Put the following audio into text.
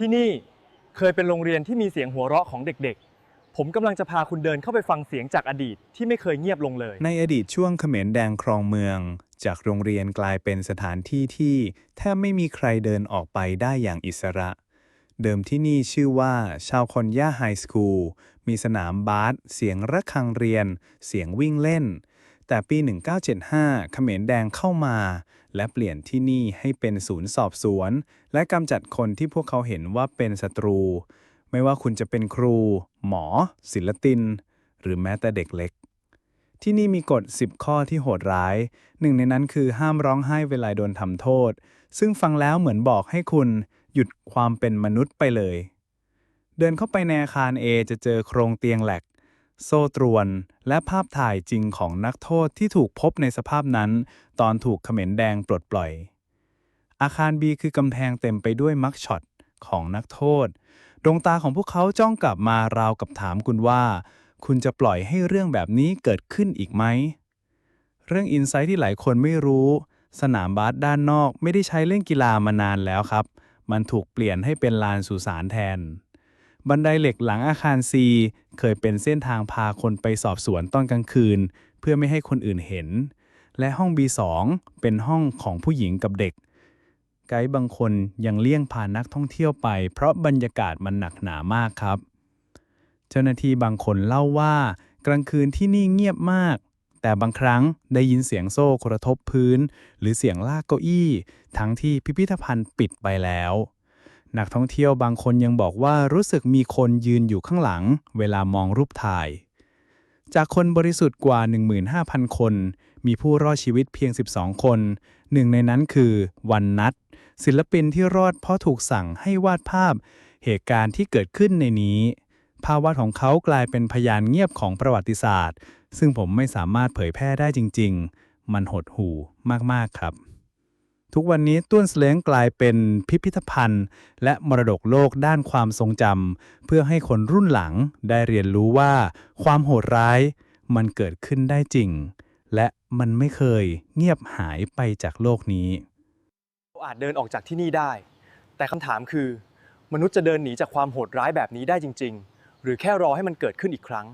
ที่นี่เคยเป็นโรงเรียนที่มีเสียงหัวเราะของเด็กๆ ผมกำลังจะพาคุณเดินเข้าไปฟังเสียงจากอดีตที่ไม่เคยเงียบลงเลย ในอดีตช่วงเขมรแดงครองเมือง จากโรงเรียนกลายเป็นสถานที่ที่แทบไม่มีใครเดินออกไปได้อย่างอิสระ เดิมที่นี่ชื่อว่าชาวคอนย่าไฮสคูล มีสนามบาส เสียงระฆังเรียน เสียงวิ่งเล่น แต่ปี 1975 เขมรแดงเข้ามา และเปลี่ยนที่นี่ให้เป็นศูนย์สอบสวน และกำจัดคนที่พวกเขาเห็นว่าเป็นศัตรู ไม่ว่าคุณจะเป็นครู หมอ ศิลปิน หรือแม้แต่เด็กเล็ก ที่นี่มีกฎ 10 ข้อที่โหดร้าย หนึ่งในนั้นคือห้ามร้องไห้เวลาโดนทำโทษ ซึ่งฟังแล้วเหมือนบอกให้คุณหยุดความเป็นมนุษย์ไปเลย เดินเข้าไปในอาคาร A จะเจอโครงเตียงแหลก โซ่ตรวน และภาพถ่ายจริงของนักโทษที่ถูกพบในสภาพนั้น ตอนถูกเขมรแดงปลดปล่อย อาคาร B คือกำแพงเต็มไปด้วยมักช็อตของนักโทษ ดวงตาของพวกเขาจ้องกลับมาราวกับถามคุณว่า คุณจะปล่อยให้เรื่องแบบนี้เกิดขึ้นอีกไหม เรื่องอินไซต์ที่หลายคนไม่รู้ สนามบาสด้านนอกไม่ได้ใช้เล่นกีฬามานานแล้วครับ มันถูกเปลี่ยนให้เป็นลานสุสานแทน บันไดเหล็กหลังอาคาร C เคยเป็นเส้นทางพาคนไปสอบสวนตอนกลางคืน เพื่อไม่ให้คนอื่นเห็น และห้อง B2 เป็นห้องของผู้หญิงกับเด็ก ไกด์บางคนยังเลี่ยงพานักท่องเที่ยวไป เพราะบรรยากาศมันหนักหนามากครับ เจ้าหน้าที่บางคนเล่าว่า กลางคืนที่นี่เงียบมาก แต่บางครั้งได้ยินเสียงโซ่กระทบพื้น หรือเสียงลากเก้าอี้ ทั้งที่พิพิธภัณฑ์ปิดไปแล้ว นักท่องเที่ยวบางคนยังบอกว่ารู้สึกมีคนยืนอยู่ข้างหลัง เวลามองรูปถ่าย จากคนบริสุทธิ์กว่า 15,000 คน มีผู้รอดชีวิตเพียง 12 คน หนึ่งในนั้นคือวันนัทศิลปินที่รอดเพราะถูกสั่งให้วาดภาพ เหตุการณ์ที่เกิดขึ้นในนี้ ภาพวาดของเขากลายเป็นพยานเงียบของประวัติศาสตร์ ซึ่งผมไม่สามารถเผยแพร่ได้จริง ๆ มันหดหู่มากๆครับ ทุกวันนี้ต้วนสลงกลายเป็นพิพิธภัณฑ์ และมรดกโลกด้านความทรงจำเพื่อให้คนรุ่นหลังได้เรียนรู้ว่า ความโหดร้ายมันเกิดขึ้นได้จริง และมันไม่เคยเงียบหายไปจากโลกนี้เราอาจเดินออกจากที่นี่ได้ แต่คำถามคือ มนุษย์จะเดินหนีจากความโหดร้ายแบบนี้ได้จริง ๆ หรือแค่รอให้มันเกิดขึ้นอีกครั้ง